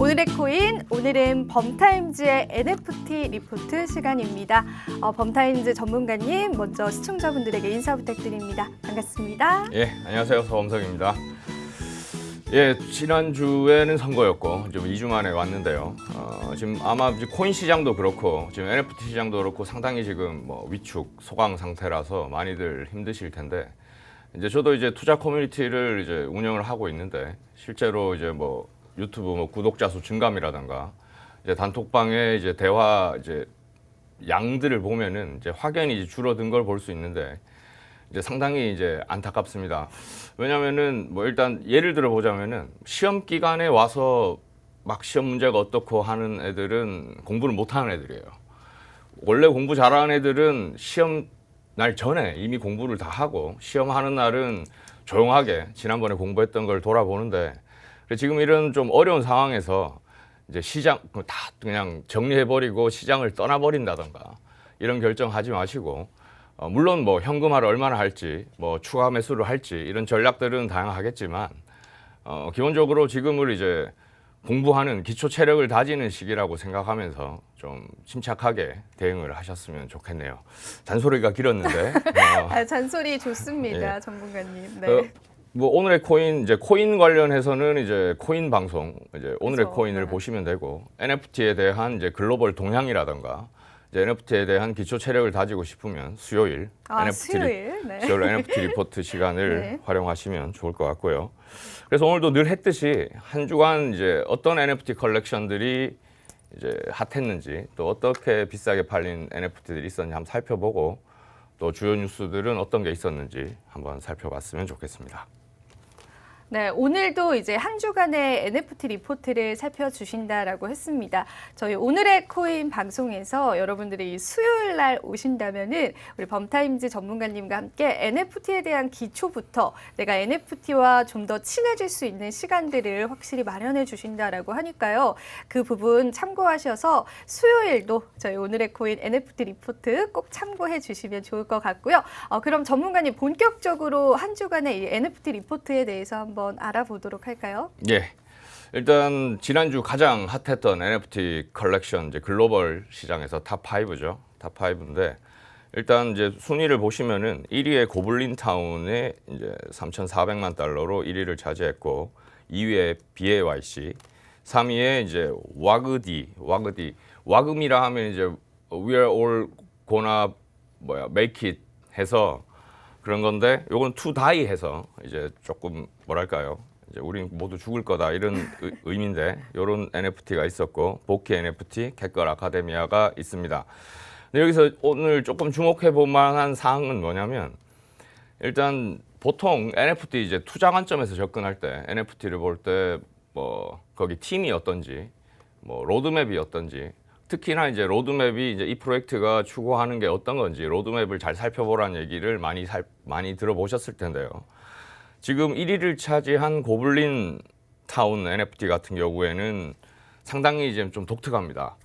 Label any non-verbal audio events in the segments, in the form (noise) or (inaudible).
오늘의 코인, 오늘은 범타임즈의 NFT 리포트 시간입니다. 어, 범타임즈 전문가님, 먼저 시청자분들에게 인사 부탁드립니다. 반갑습니다. 예, 안녕하세요. 서범석입니다. 예, 지난주에는 선거였고 좀 2주 만에 왔는데요. 어, 지금 아마 코인 시장도 그렇고 지금 NFT 시장도 그렇고 상당히 지금 뭐 위축, 소강 상태라서 많이들 힘드실 텐데 이제 저도 이제 투자 커뮤니티를 이제 운영을 하고 있는데 실제로 이제 뭐 유튜브 뭐 구독자 수 증감이라든가 이제 단톡방에 이제 대화 이제 양들을 보면은 이제 확연히 이제 줄어든 걸 볼 수 있는데 이제 상당히 이제 안타깝습니다. 왜냐면은 뭐 일단 예를 들어 보자면은 시험 기간에 와서 막 시험 문제가 어떻고 하는 애들은 공부를 못 하는 애들이에요. 원래 공부 잘하는 애들은 시험 날 전에 이미 공부를 다 하고 시험 하는 날은 조용하게 지난번에 공부했던 걸 돌아보는데 지금 이런 좀 어려운 상황에서 이제 시장 다 그냥 정리해버리고 시장을 떠나버린다던가 이런 결정하지 마시고 어, 물론 뭐 현금화를 얼마나 할지 뭐 추가 매수를 할지 이런 전략들은 다양하겠지만 어, 기본적으로 지금을 이제 공부하는 기초 체력을 다지는 시기라고 생각하면서 좀 침착하게 대응을 하셨으면 좋겠네요. 잔소리가 길었는데 (laughs) 어, 아, 잔소리 좋습니다, 예. 전문가님. 네. 어, 뭐 오늘의 코인 이제 코인 관련해서는 이제 코인 방송 이제 오늘의 그죠. 코인을 네. 보시면 되고 NFT에 대한 이제 글로벌 동향이라던가 이제 NFT에 대한 기초 체력을 다지고 싶으면 수요일 아, NFT 리- 수요일. 네. 수요일 NFT (laughs) 리포트 시간을 네. 활용하시면 좋을 것 같고요. 그래서 오늘도 늘 했듯이 한 주간 이제 어떤 NFT 컬렉션들이 이제 핫했는지 또 어떻게 비싸게 팔린 NFT들이 있었는지 한번 살펴보고 또 주요 뉴스들은 어떤 게 있었는지 한번 살펴봤으면 좋겠습니다. 네, 오늘도 이제 한 주간의 NFT 리포트를 살펴주신다라고 했습니다. 저희 오늘의 코인 방송에서 여러분들이 이 수요일 날 오신다면은 우리 범타임즈 전문가님과 함께 NFT에 대한 기초부터 내가 NFT와 좀 더 친해질 수 있는 시간들을 확실히 마련해 주신다라고 하니까요. 그 부분 참고하셔서 수요일도 저희 오늘의 코인 NFT 리포트 꼭 참고해 주시면 좋을 것 같고요. 어, 그럼 전문가님 본격적으로 한 주간의 이 NFT 리포트에 대해서 한번 알아보도록 할까요? 예. 일단 지난주 가장 핫했던 NFT 컬렉션 이제 글로벌 시장에서 탑 5죠. 탑 5인데 일단 이제 순위를 보시면은 1위에 고블린 타운에 이제 3,400만 달러로 1위를 차지했고 2위에 BAYC, 3위에 이제 와그디, 와그디, 와금이라 하면 이제 We are all gonna 뭐야 make it 해서 그런 건데 요건 투 다이 해서 이제 조금 뭐랄까요 이제 우린 모두 죽을 거다 이런 의- 의미인데 요런 NFT가 있었고 복귀 NFT 객걸 아카데미아가 있습니다. 근데 여기서 오늘 조금 주목해 볼 만한 사항은 뭐냐면 일단 보통 NFT 이제 투자 관점에서 접근할 때 NFT를 볼 때 뭐 거기 팀이 어떤지 뭐 로드맵이 어떤지 특히나 이제 로드맵이 이제 이 프로젝트가 추구하는 게 어떤 건지 로드맵을 잘 살펴보라는 얘기를 많이 살, 많이 들어보셨을 텐데요. 지금 1위를 차지한 고블린 타운 NFT 같은 경우에는 상당히 이제 좀 독특합니다.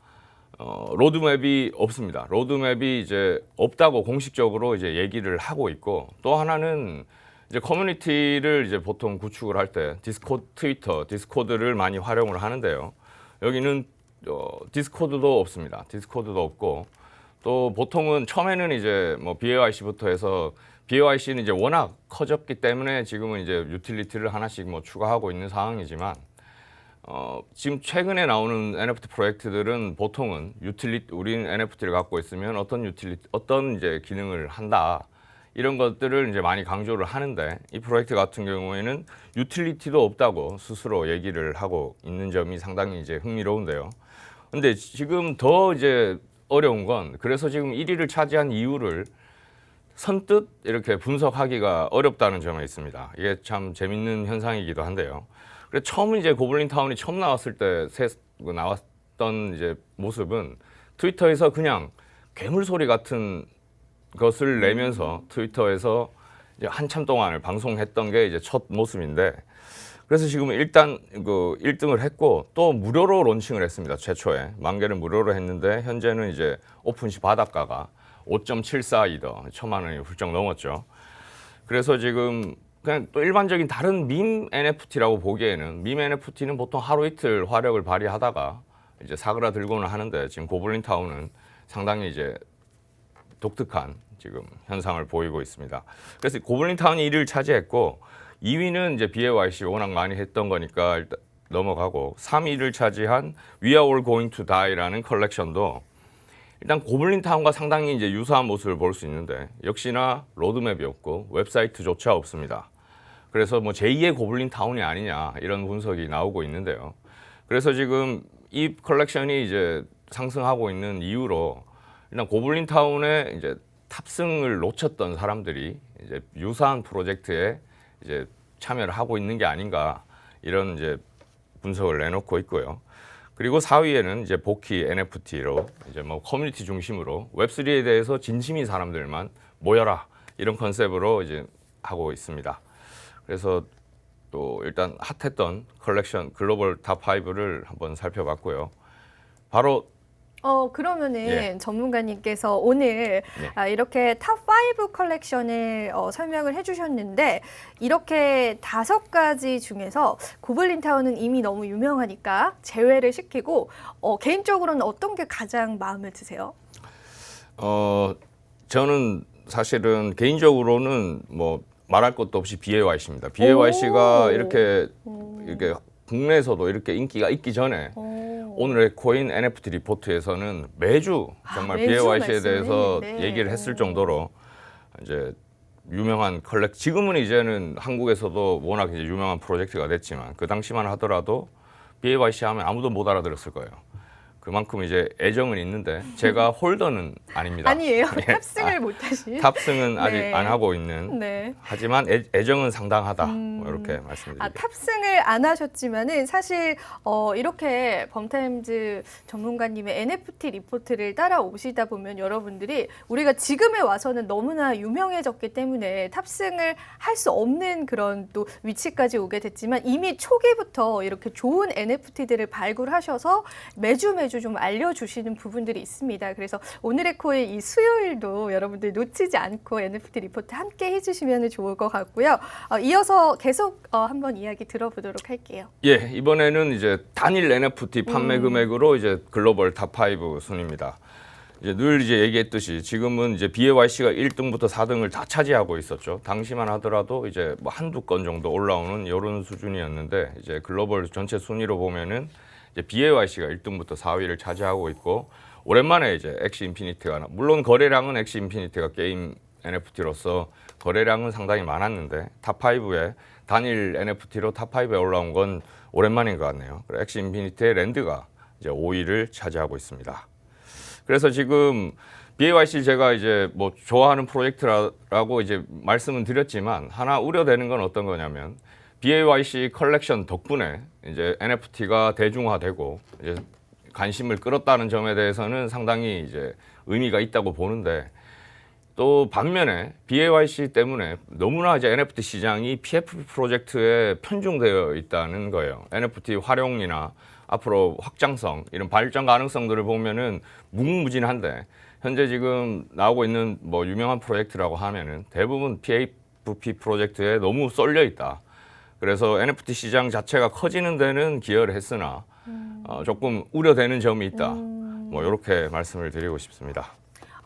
어, 로드맵이 없습니다. 로드맵이 이제 없다고 공식적으로 이제 얘기를 하고 있고 또 하나는 이제 커뮤니티를 이제 보통 구축을 할 때 디스코드, 트위터, 디스코드를 많이 활용을 하는데요. 여기는 어, 디스코드도 없습니다. 디스코드도 없고 또 보통은 처음에는 이제 뭐 BAYC부터 해서 BAYC는 이제 워낙 커졌기 때문에 지금은 이제 유틸리티를 하나씩 뭐 추가하고 있는 상황이지만 어, 지금 최근에 나오는 NFT 프로젝트들은 보통은 유틸리 우리는 NFT를 갖고 있으면 어떤 유틸리 어떤 이제 기능을 한다 이런 것들을 이제 많이 강조를 하는데 이 프로젝트 같은 경우에는 유틸리티도 없다고 스스로 얘기를 하고 있는 점이 상당히 이제 흥미로운데요. 근데 지금 더 이제 어려운 건 그래서 지금 1위를 차지한 이유를 선뜻 이렇게 분석하기가 어렵다는 점에 있습니다. 이게 참 재밌는 현상이기도 한데요. 그래 처음 이제 고블린 타운이 처음 나왔을 때 나왔던 이제 모습은 트위터에서 그냥 괴물 소리 같은 것을 내면서 트위터에서 이제 한참 동안을 방송했던 게 이제 첫 모습인데 그래서 지금 일단 그 1등을 했고 또 무료로 론칭을 했습니다. 최초에 만 개를 무료로 했는데 현재는 이제 오픈시 바닷가가 5.74이더 천만 원이 훌쩍 넘었죠. 그래서 지금 그냥 또 일반적인 다른 밈 NFT라고 보기에는 밈 NFT는 보통 하루 이틀 화력을 발휘하다가 이제 사그라들고는 하는데 지금 고블린 타운은 상당히 이제 독특한 지금 현상을 보이고 있습니다. 그래서 고블린 타운이 1위를 차지했고 2위는 이제 BAYC 워낙 많이 했던 거니까 일단 넘어가고 3위를 차지한 We Are All Going to Die라는 컬렉션도 일단 고블린 타운과 상당히 이제 유사한 모습을 볼 수 있는데 역시나 로드맵이 없고 웹사이트조차 없습니다. 그래서 뭐 제2의 고블린 타운이 아니냐 이런 분석이 나오고 있는데요. 그래서 지금 이 컬렉션이 이제 상승하고 있는 이유로 일단 고블린 타운에 이제 탑승을 놓쳤던 사람들이 이제 유사한 프로젝트에 이제 참여를 하고 있는 게 아닌가 이런 이제 분석을 내놓고 있고요. 그리고 4위에는 이제 복희 NFT로 이제 뭐 커뮤니티 중심으로 웹3에 대해서 진심인 사람들만 모여라 이런 컨셉으로 이제 하고 있습니다. 그래서 또 일단 핫했던 컬렉션 글로벌 탑 5를 한번 살펴봤고요. 바로 어 그러면은 예. 전문가님께서 오늘 네. 아, 이렇게 탑5 컬렉션을 어, 설명을 해주셨는데 이렇게 다섯 가지 중에서 고블린 타운은 이미 너무 유명하니까 제외를 시키고 어, 개인적으로는 어떤 게 가장 마음에 드세요? 어 저는 사실은 개인적으로는 뭐 말할 것도 없이 BAYC입니다. BAYC가 오. 이렇게 이렇게 국내에서도 이렇게 인기가 있기 전에 오. 오늘의 코인 NFT 리포트에서는 매주 정말 아, 매주 BAYC에 대해서 말씀을, 네. 얘기를 했을 정도로 이제 유명한 컬렉 지금은 이제는 한국에서도 워낙 이제 유명한 프로젝트가 됐지만 그 당시만 하더라도 BAYC 하면 아무도 못 알아들었을 거예요. 그만큼 이제 애정은 있는데 제가 (laughs) 홀더는 아닙니다. 아니에요. 예. 탑승을 못 하신. 탑승은 아직 네. 안 하고 있는 네. 하지만 애, 애정은 상당하다 뭐 음. 이렇게 아, 말씀드립니다. 탑승을 안 하셨지만은 사실 어, 이렇게 범타임즈 전문가님의 NFT 리포트를 따라오시다 보면 여러분들이 우리가 지금에 와서는 너무나 유명해졌기 때문에 탑승을 할 수 없는 그런 또 위치까지 오게 됐지만 이미 초기부터 이렇게 좋은 NFT들을 발굴하셔서 매주 매주 좀 알려주시는 부분들이 있습니다. 그래서 오늘의 코의 이 수요일도 여러분들 놓치지 않고 NFT 리포트 함께 해주시면 좋을 것 같고요. 어, 이어서 계속 어, 한번 이야기 들어보도록 할게요. 예, 이번에는 이제 단일 NFT 판매 음. 금액으로 이제 글로벌 탑5 순입니다. 이제 늘 이제 얘기했듯이 지금은 이제 BAYC가 1등부터 4등을 다 차지하고 있었죠. 당시만 하더라도 이제 뭐 한두 건 정도 올라오는 이런 수준이었는데 이제 글로벌 전체 순위로 보면은 이제 BAYC가 1등부터 4위를 차지하고 있고 오랜만에 이제 엑시 인피니티가 나- 물론 거래량은 엑시 인피니티가 게임 NFT로서 거래량은 상당히 많았는데 탑5에 단일 NFT로 탑5에 올라온 건 오랜만인 것 같네요. 엑시 인피니티의 랜드가 이제 5위를 차지하고 있습니다. 그래서 지금 BAYC 제가 이제 뭐 좋아하는 프로젝트라고 이제 말씀은 드렸지만 하나 우려되는 건 어떤 거냐면 BAYC 컬렉션 덕분에 이제 NFT가 대중화되고 이제 관심을 끌었다는 점에 대해서는 상당히 이제 의미가 있다고 보는데 또 반면에 BAYC 때문에 너무나 이제 NFT 시장이 PFP 프로젝트에 편중되어 있다는 거예요. NFT 활용이나 앞으로 확장성 이런 발전 가능성들을 보면은 무궁무진한데 현재 지금 나오고 있는 뭐 유명한 프로젝트라고 하면은 대부분 PFP 프로젝트에 너무 쏠려 있다. 그래서 NFT 시장 자체가 커지는 데는 기여를 했으나 어, 조금 우려되는 점이 있다. 뭐 이렇게 말씀을 드리고 싶습니다.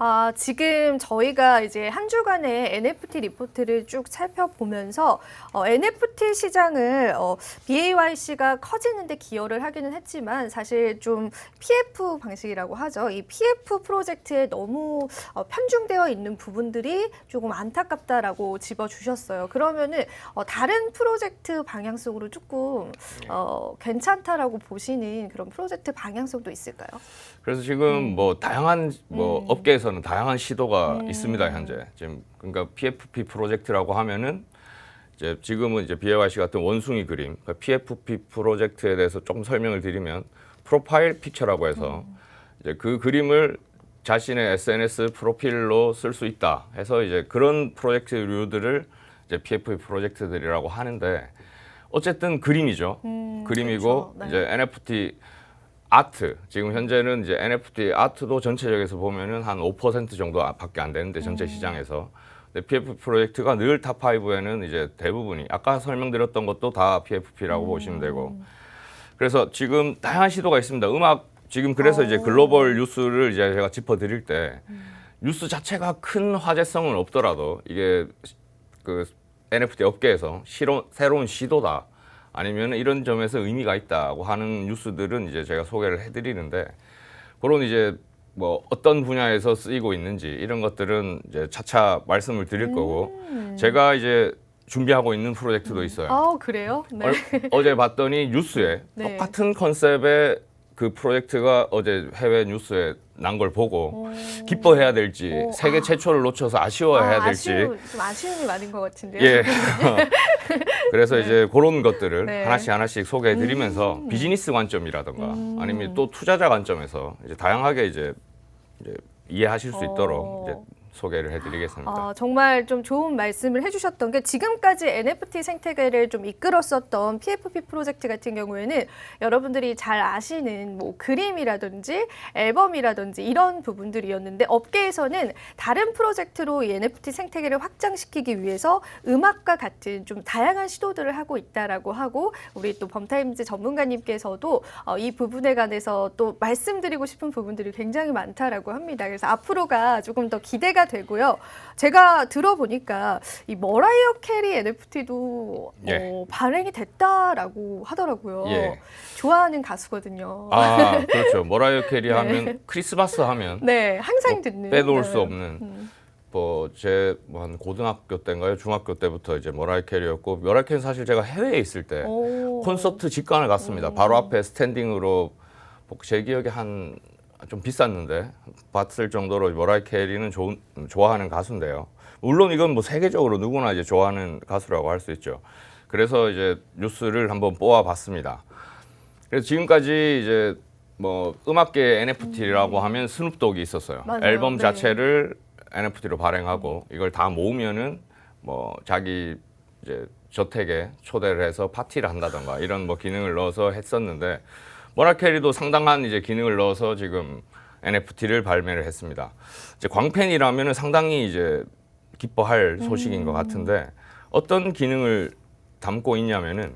아, 지금 저희가 이제 한 주간의 NFT 리포트를 쭉 살펴보면서 어, NFT 시장을 어, BAYC가 커지는데 기여를 하기는 했지만 사실 좀 PF 방식이라고 하죠. 이 PF 프로젝트에 너무 어, 편중되어 있는 부분들이 조금 안타깝다라고 집어주셨어요. 그러면은 어, 다른 프로젝트 방향 속으로 조금 어, 괜찮다라고 보시는 그런 프로젝트 방향 속도 있을까요? 그래서 지금 뭐 다양한 뭐 음. 업계에서 는 다양한 시도가 음. 있습니다 현재 지금 그러니까 PFP 프로젝트라고 하면은 이제 지금은 이제 BAYC 같은 원숭이 그림 그러니까 PFP 프로젝트에 대해서 조금 설명을 드리면 프로파일 픽처라고 해서 이제 그 그림을 자신의 SNS 프로필로 쓸 수 있다 해서 이제 그런 프로젝트류들을 이제 PFP 프로젝트들이라고 하는데 어쨌든 그림이죠. 음, 그림이고 그렇죠. 네. 이제 NFT 아트 지금 현재는 이제 NFT 아트도 전체적에서 보면은 한 5% 정도밖에 안 되는데 전체 음. 시장에서 근데 PFP 프로젝트가 늘 탑 5에는 이제 대부분이 아까 설명드렸던 것도 다 PFP라고 보시면 되고 그래서 지금 다양한 시도가 있습니다. 음악 지금 그래서 이제 오. 글로벌 뉴스를 이제 제가 짚어 드릴 때 뉴스 자체가 큰 화제성은 없더라도 이게 그 NFT 업계에서 새로운 시도다 아니면 이런 점에서 의미가 있다고 하는 뉴스들은 이제 제가 소개를 해드리는데 그런 이제 뭐 어떤 분야에서 쓰이고 있는지 이런 것들은 이제 차차 말씀을 드릴 거고 제가 이제 준비하고 있는 프로젝트도 있어요. 아 그래요? 네. 얼- 어제 봤더니 뉴스에 (laughs) 네. 똑같은 컨셉의 그 프로젝트가 어제 해외 뉴스에 난 걸 보고 오. 기뻐해야 될지 오, 세계 아. 최초를 놓쳐서 아쉬워해야 아, 될지 아쉬움, 좀 아쉬움이 많은 것 같은데요. 예 (laughs) (laughs) (laughs) 그래서 이제 그런 것들을 네. 하나씩 하나씩 소개해 드리면서 비즈니스 관점이라든가 음. 아니면 또 투자자 관점에서 이제 다양하게 이제, 이제 이해하실 수 어. 있도록 이제 소개를 해드리겠습니다. 아, 정말 좀 좋은 말씀을 해주셨던 게 지금까지 NFT 생태계를 좀 이끌었었던 PFP 프로젝트 같은 경우에는 여러분들이 잘 아시는 뭐 그림이라든지 앨범이라든지 이런 부분들이었는데 업계에서는 다른 프로젝트로 이 NFT 생태계를 확장시키기 위해서 음악과 같은 좀 다양한 시도들을 하고 있다라고 하고 우리 또 범타임즈 전문가님께서도 어, 이 부분에 관해서 또 말씀드리고 싶은 부분들이 굉장히 많다라고 합니다. 그래서 앞으로가 조금 더 기대가 되고요. 제가 들어보니까 이 머라이어 캐리 NFT도 예. 어, 발행이 됐다라고 하더라고요. 예. 좋아하는 가수거든요. 아 (laughs) 그렇죠. 머라이어 캐리 네. 하면 크리스마스 하면 네, 항상 뭐 듣는 빼놓을 네. 수 없는 음. 뭐제한 고등학교 때인가요 중학교 때부터 이제 머라이어 캐리였고 머라이어 캐리는 사실 제가 해외에 있을 때 오. 콘서트 직관을 갔습니다. 오. 바로 앞에 스탠딩으로 뭐제 기억에 한 좀 비쌌는데 봤을 정도로 머라이 캐리는 좋은, 좋아하는 가수인데요. 물론 이건 뭐 세계적으로 누구나 이제 좋아하는 가수라고 할 수 있죠. 그래서 이제 뉴스를 한번 뽑아봤습니다. 그래서 지금까지 이제 뭐 음악계 NFT라고 하면 스눕독이 있었어요. 맞아요. 앨범 네. 자체를 NFT로 발행하고 이걸 다 모으면은 뭐 자기 이제 저택에 초대를 해서 파티를 한다던가 이런 뭐 기능을 넣어서 했었는데 모라캐리도 상당한 이제 기능을 넣어서 지금 NFT를 발매를 했습니다. 이제 광팬이라면은 상당히 이제 기뻐할 소식인 것 같은데 어떤 기능을 담고 있냐면은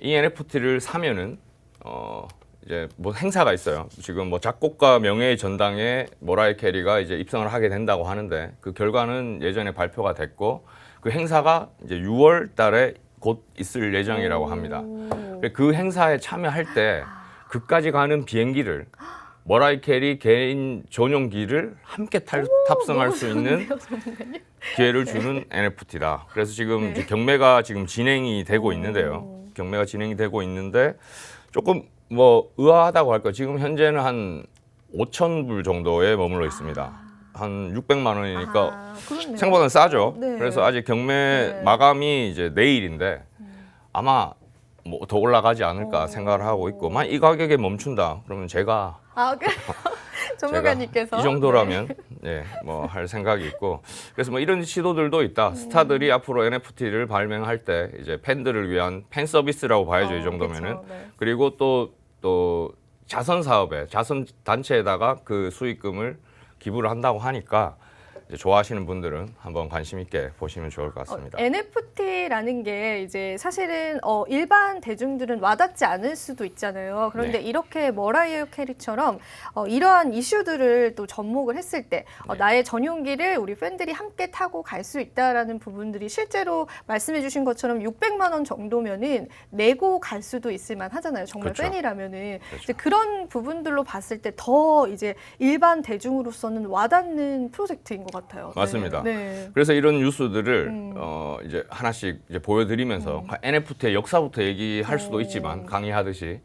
이 NFT를 사면은 어 이제 뭐 행사가 있어요. 지금 뭐 작곡가 명예의 전당에 모라이 캐리가 이제 입성을 하게 된다고 하는데 그 결과는 예전에 발표가 됐고 그 행사가 이제 6월 달에 곧 있을 예정이라고 합니다. 오. 그 행사에 참여할 때 그까지 가는 비행기를 머라이 캐리 개인 전용기를 함께 탈, 탑승할 수 있는 기회를 주는 NFT다. 그래서 지금 이제 경매가 지금 진행이 되고 있는데요. 경매가 진행이 되고 있는데 조금 뭐 의아하다고 할까 지금 현재는 한 5천 불 정도에 머물러 있습니다. 한 600만 원이니까 아. 생각보다 싸죠. 네. 그래서 아직 경매 네. 마감이 이제 내일인데 아마 뭐 더 올라가지 않을까 어. 생각을 하고 있고 만약 이 가격에 멈춘다 그러면 제가 아, (laughs) 그래요? 전문가님께서 이 정도라면 예, 뭐할 생각이 있고 그래서 뭐 이런 시도들도 음. 있다. 스타들이 앞으로 NFT를 발명할 때 이제 팬들을 위한 팬 서비스라고 봐야죠. 어, 이 정도면은. 그쵸, 네. 그리고 또 또 자선 사업에 자선 단체에다가 그 수익금을 기부를 한다고 하니까 좋아하시는 분들은 한번 관심 있게 보시면 좋을 것 같습니다. 어, NFT라는 게 이제 사실은 어, 일반 대중들은 와닿지 않을 수도 있잖아요. 그런데 네. 이렇게 머라이어 캐리처럼 어, 이러한 이슈들을 또 접목을 했을 때 어, 네. 나의 전용기를 우리 팬들이 함께 타고 갈 수 있다라는 부분들이 실제로 말씀해주신 것처럼 600만 원 정도면은 내고 갈 수도 있을 만 하잖아요. 정말 그렇죠. 팬이라면은 그렇죠. 그런 부분들로 봤을 때 더 이제 일반 대중으로서는 와닿는 프로젝트인 것 같아요. 네. 맞습니다. 네. 그래서 이런 뉴스들을 음. 어 이제 하나씩 이제 보여드리면서 NFT의 역사부터 얘기할 수도 오. 있지만 강의하듯이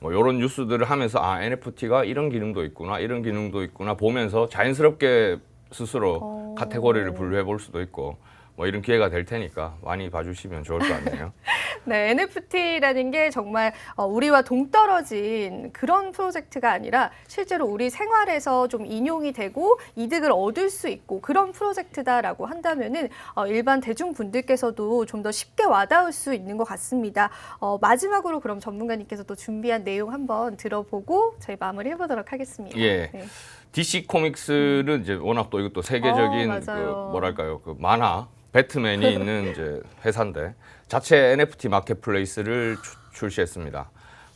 뭐 이런 뉴스들을 하면서 아 NFT가 이런 기능도 있구나 이런 기능도 있구나 보면서 자연스럽게 스스로 어. 카테고리를 분류해 볼 수도 있고 뭐 이런 기회가 될 테니까 많이 봐주시면 좋을 것 같네요. (laughs) 네, NFT라는 게 정말 어, 우리와 동떨어진 그런 프로젝트가 아니라 실제로 우리 생활에서 좀 인용이 되고 이득을 얻을 수 있고 그런 프로젝트다라고 한다면은 어, 일반 대중분들께서도 좀 더 쉽게 와닿을 수 있는 것 같습니다. 어, 마지막으로 그럼 전문가님께서 또 준비한 내용 한번 들어보고 저희 마무리 해보도록 하겠습니다. 예. 네. DC 코믹스는 이제 워낙 또 이것도 세계적인 어, 그 맞아요. 뭐랄까요 그 만화 배트맨이 있는 이제 회사인데 자체 NFT 마켓플레이스를 주- 출시했습니다.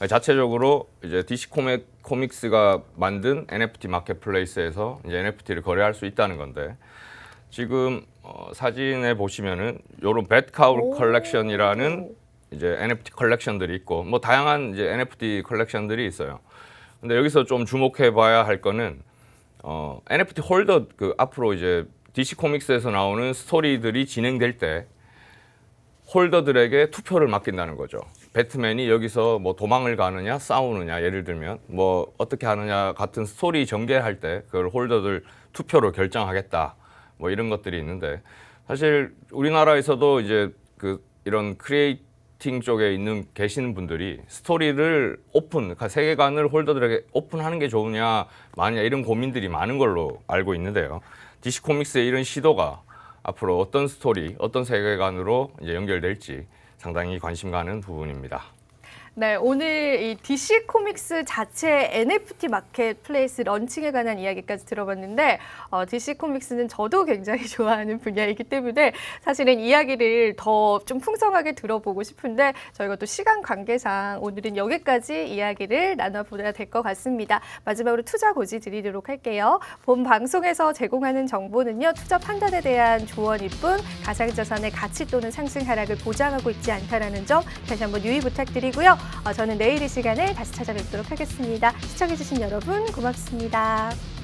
자체적으로 이제 DC 코믹, 코믹스가 만든 NFT 마켓플레이스에서 이제 NFT를 거래할 수 있다는 건데 지금 어, 사진에 보시면은 요런 배트카울 오. 컬렉션이라는 이제 NFT 컬렉션들이 있고 뭐 다양한 이제 NFT 컬렉션들이 있어요. 근데 여기서 좀 주목해 봐야 할 거는 어, NFT 홀더 그 앞으로 이제 DC 코믹스에서 나오는 스토리들이 진행될 때 홀더들에게 투표를 맡긴다는 거죠. 배트맨이 여기서 뭐 도망을 가느냐 싸우느냐 예를 들면 뭐 어떻게 하느냐 같은 스토리 전개할 때 그걸 홀더들 투표로 결정하겠다 뭐 이런 것들이 있는데 사실 우리나라에서도 이제 그 이런 크리에이팅 쪽에 있는 계시는 분들이 스토리를 오픈 그러니까 세계관을 홀더들에게 오픈하는 게 좋으냐 마냐 이런 고민들이 많은 걸로 알고 있는데요. DC 코믹스의 이런 시도가 앞으로 어떤 스토리, 어떤 세계관으로 이제 연결될지 상당히 관심 가는 부분입니다. 네, 오늘 이 DC 코믹스 자체 NFT 마켓플레이스 런칭에 관한 이야기까지 들어봤는데 어, DC 코믹스는 저도 굉장히 (laughs) 좋아하는 분야이기 때문에 사실은 이야기를 더 좀 풍성하게 들어보고 싶은데 저희가 또 시간 관계상 오늘은 여기까지 이야기를 나눠보야 될 것 같습니다. 마지막으로 투자 고지 드리도록 할게요. 본 방송에서 제공하는 정보는요 투자 판단에 대한 조언일 뿐 가상자산의 가치 또는 상승 하락을 보장하고 있지 않다라는 점 다시 한번 유의 부탁드리고요. 어, 저는 내일 이 시간에 다시 찾아뵙도록 하겠습니다. 시청해주신 여러분 고맙습니다.